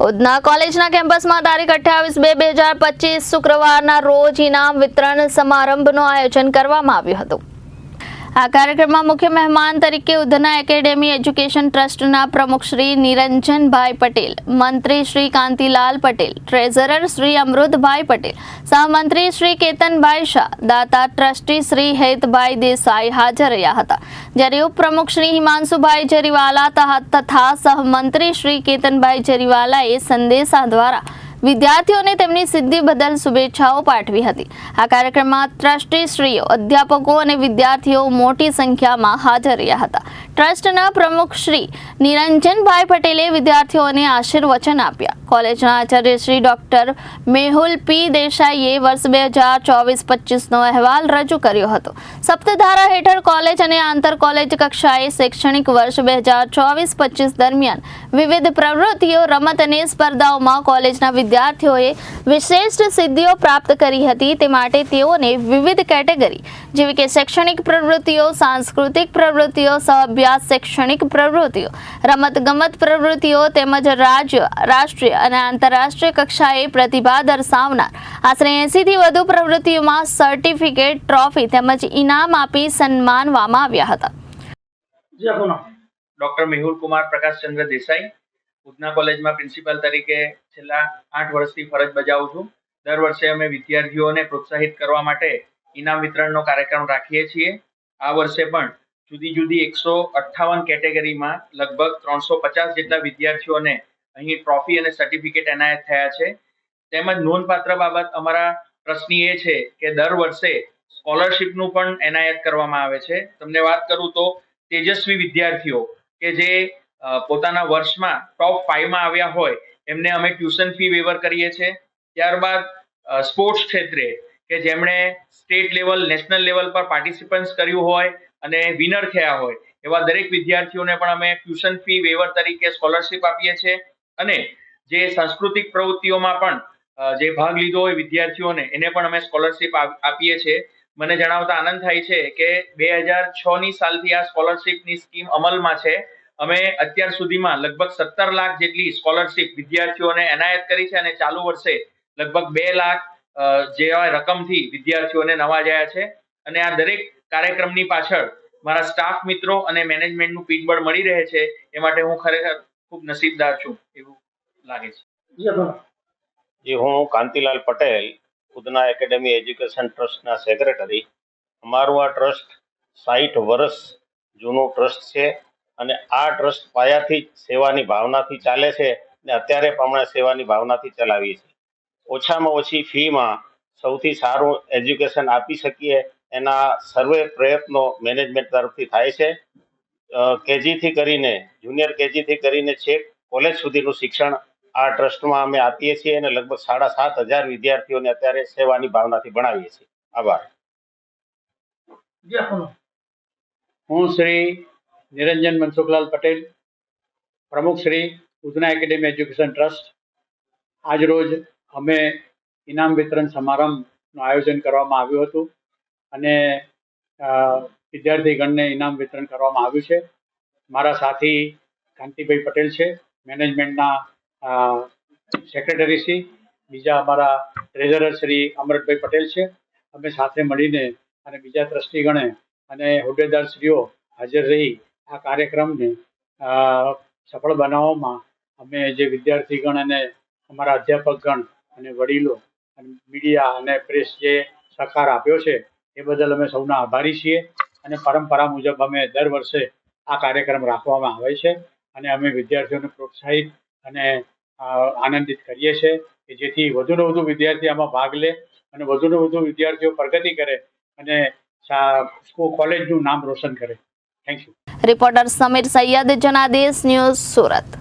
ઉધના કોલેજના કેમ્પસમાં તારીખ અઠ્યાવીસ બે બે હજાર પચીસ શુક્રવારના રોજ ઇનામ વિતરણ સમારંભનું આયોજન કરવામાં આવ્યું હતું. આ કાર્યક્રમમાં મુખ્ય મહેમાન તરીકે ઉધના એકેડેમી એજ્યુકેશન ટ્રસ્ટના પ્રમુખ શ્રી નિરંજનભાઈ પટેલ, મંત્રી શ્રી કાંતિલાલ પટેલ, ટ્રેઝરર શ્રી અમૃતભાઈ પટેલ, સહમંત્રી શ્રી કેતનભાઈ શાહ, દાતા ટ્રસ્ટી શ્રી હેતભાઈ દેસાઈ હાજર રહ્યા હતા. જ્યારે ઉપપ્રમુખ શ્રી હિમાંશુભાઈ જરીવાલા તથા સહમંત્રી શ્રી કેતનભાઈ જરીવાલાએ સંદેશા દ્વારા વિદ્યાર્થીઓને તેમની સિદ્ધિ બદલ શુભેચ્છાઓ પાઠવી હતી. આ કાર્યક્રમમાં ટ્રસ્ટીશ્રીઓ અધ્યાપકો અને વિદ્યાર્થીઓ મોટી સંખ્યામાં હાજર રહ્યા હતા. ટ્રસ્ટના પ્રમુખ શ્રી નિરંજનભાઈ પટેલે વિદ્યાર્થીઓને આશીર્વચન આપ્યા. કોલેજના આચાર્ય શ્રી ડોક્ટર મેહુલ પી. દેસાઈએ વર્ષ બે હજાર ચોવીસ પચીસનો અહેવાલ રજૂ કર્યો હતો. સપ્તધારા હેઠળ કોલેજ અને આંતર કોલેજ કક્ષાએ શૈક્ષણિક વર્ષ બે હજાર ચોવીસ પચીસ દરમિયાન વિવિધ પ્રવૃત્તિઓ, રમત અને સ્પર્ધાઓમાં કોલેજના વિદ્યાર્થીઓએ વિશિષ્ટ સિદ્ધિઓ પ્રાપ્ત કરી હતી તે માટે તેઓને વિવિધ કેટેગરી જેવી કે શૈક્ષણિક પ્રવૃત્તિઓ સાંસ્કૃતિક પ્રવૃત્તિઓ સહઅભ્યાસ શૈક્ષણિક પ્રવૃત્તિઓ રમતગમત પ્રવૃત્તિઓ તેમજ રાજ્ય રાષ્ટ્રીય અને આંતરરાષ્ટ્રીય કક્ષાએ પ્રતિભા દર્શાવનાર. આશરે એંસીથી વધુ પ્રવૃત્તિઓમાં સર્ટિફિકેટ ટ્રોફી તેમજ ઇનામ આપી સન્માનવામાં આવ્યા હતા. ડોક્ટર મેહુલ કુમાર પ્રકાશચંદ્ર દેસાઈ. ઉધના કોલેજમાં પ્રિન્સિપાલ તરીકે છેલ્લા આઠ વર્ષથી ફરજ બજાવું છું. દર વર્ષે અમે વિદ્યાર્થીઓને પ્રોત્સાહિત કરવા માટે ઇનામ વિતરણનો કાર્યક્રમ રાખીએ છીએ. આ વર્ષે પણ જુદી જુદી એકસો અઠ્ઠાવન કેટેગરીમાં લગભગ ત્રણસો પચાસ જેટલા વિદ્યાર્થીઓને અહીં ટ્રોફી અને સર્ટિફિકેટ એનાયત થયા છે. તેમજ નોંધપાત્ર બાબત અમારા પ્રશ્ન એ છે કે દર વર્ષે સ્કોલરશિપનું પણ એનાયત કરવામાં આવે છે. તમને વાત કરું તો તેજસ્વી વિદ્યાર્થીઓ કે જે પોતાના વર્ષમાં ટોપ ફાઈવમાં આવ્યા હોય, એમને અમે ટ્યુશન ફી વેવર કરીએ છીએ. ત્યારબાદ સ્પોર્ટ્સ ક્ષેત્રે, કે જેમણે સ્ટેટ લેવલ નેશનલ લેવલ પર પાર્ટિસિપન્સ કર્યું હોય અને વિનર થયા હોય, એવા દરેક વિદ્યાર્થીઓને પણ અમે ટ્યુશન ફી વેવર તરીકે સ્કોલરશિપ આપીએ છીએ. અને જે સાંસ્કૃતિક પ્રવૃત્તિઓમાં પણ જે ભાગ લીધો હોય વિદ્યાર્થીઓને, એને પણ અમે સ્કોલરશિપ આપીએ છીએ. મને જણાવતા આનંદ થાય છે કે બે હજાર છ ની સાલથી આ સ્કોલરશિપની સ્કીમ અમલમાં છે. અમે અત્યાર સુધીમાં લગભગ સત્તર લાખ જેટલી સ્કોલરશિપ વિદ્યાર્થીઓને એનાયત કરી છે અને ચાલુ વર્ષે લગભગ બે લાખ જેવા રકમથી વિદ્યાર્થીઓને નવાજાયા છે. અને આ દરેક કાર્યક્રમની પાછળ મારા સ્ટાફ મિત્રો અને મેનેજમેન્ટનું પીઠબળ મળી રહે છે એ માટે હું ખરેખર ખૂબ નસીબદાર છું એવું લાગે છે. જી હું કાંતિલાલ પટેલ ઉધના એકેડેમી એજ્યુકેશન ટ્રસ્ટના સેક્રેટરી. અમારું આ ટ્રસ્ટ સાઠ વર્ષ જૂનું ટ્રસ્ટ છે. અને આ ટ્રસ્ટ પાયાથી સેવાની ભાવનાથી ચાલે છે ને અત્યારે પણ સેવાની ભાવનાથી ચલાવીએ છીએ. ઓછામાં ઓછી ફીમાં સૌથી સારું એજ્યુકેશન આપી શકીએ એના સર્વે પ્રયત્નો મેનેજમેન્ટ તરફથી થાય છે. કેજીથી કરીને જુનિયર કેજીથી કરીને છેક કોલેજ સુધીનું શિક્ષણ આ ટ્રસ્ટમાં અમે આપીએ છીએ અને લગભગ સાડા સાત હજાર વિદ્યાર્થીઓને અત્યારે સેવાની ભાવનાથી ભણાવીએ છીએ. આભાર. હું શ્રી નિરંજન મનસુખલાલ પટેલ, પ્રમુખ Shri Udhna academy education trust. આજરોજ અમે ઇનામ વિતરણ સમારંભનું આયોજન કરવામાં આવ્યું હતું અને વિદ્યાર્થીગણને ઇનામ વિતરણ કરવામાં આવ્યું છે. મારા સાથી કાંતિભાઈ પટેલ છે, મેનેજમેન્ટના સેક્રેટરી શ્રી. બીજા અમારા ટ્રેઝરર શ્રી અમૃતભાઈ પટેલ છે. અમે સાથે મળીને અને બીજા ટ્રસ્ટીગણે અને હોદ્દેદારશ્રીઓ હાજર રહી આ કાર્યક્રમને સફળ બનાવવામાં અમે જે વિદ્યાર્થીગણ અને અમારા અધ્યાપકગણ અને વડીલો અને મીડિયા અને પ્રેસ જે સહકાર આપ્યો છે, એ બદલ અમે સૌના આભારી છીએ અને પરંપરા મુજબ અમે દર વર્ષે આ કાર્યક્રમ રાખવામાં આવે છે અને અમે વિદ્યાર્થીઓને પ્રોત્સાહિત અને આનંદિત કરીએ છીએ કે જેથી વધુને વધુ વિદ્યાર્થી આમાં ભાગ લે અને વધુને વધુ વિદ્યાર્થીઓ પ્રગતિ કરે અને કોલેજનું નામ રોશન કરે. Thank you reporter Samir Sayed Janadesh news Surat